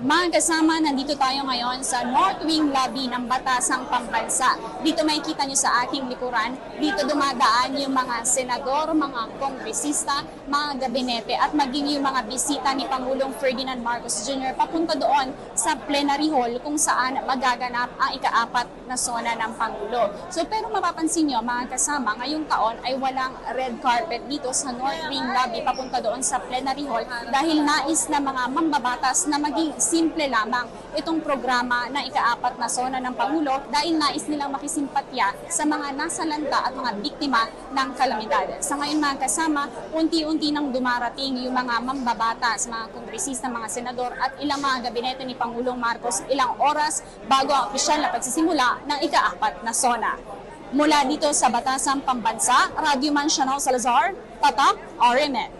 Mga kasama, nandito tayo ngayon sa North Wing Lobby ng Batasang Pambansa. Dito makikita nyo sa aking likuran, dito dumadaan yung mga senador, mga kongresista, mga gabinete at maging yung mga bisita ni Pangulong Ferdinand Marcos Jr. papunta doon sa plenary hall kung saan magaganap ang ikaapat na sona ng Pangulo. So pero mapapansin nyo mga kasama, ngayong taon ay walang red carpet dito sa North Wing Lobby papunta doon sa plenary hall dahil nais na mga mambabatas na maging simple lamang itong programa na ikaapat na sona ng Pangulo dahil nais nilang makisimpatya sa mga nasa lanta at mga biktima ng kalamidad. Sa ngayon mga kasama, unti-unti nang dumarating yung mga mambabatas, mga kongresista, mga senador at ilang mga gabinete ni Pangulong Marcos ilang oras bago ang opisyal na pagsisimula ng ikaapat na sona. Mula dito sa Batasang Pambansa, Radio Man Chanel Salazar, Tatak, RMN.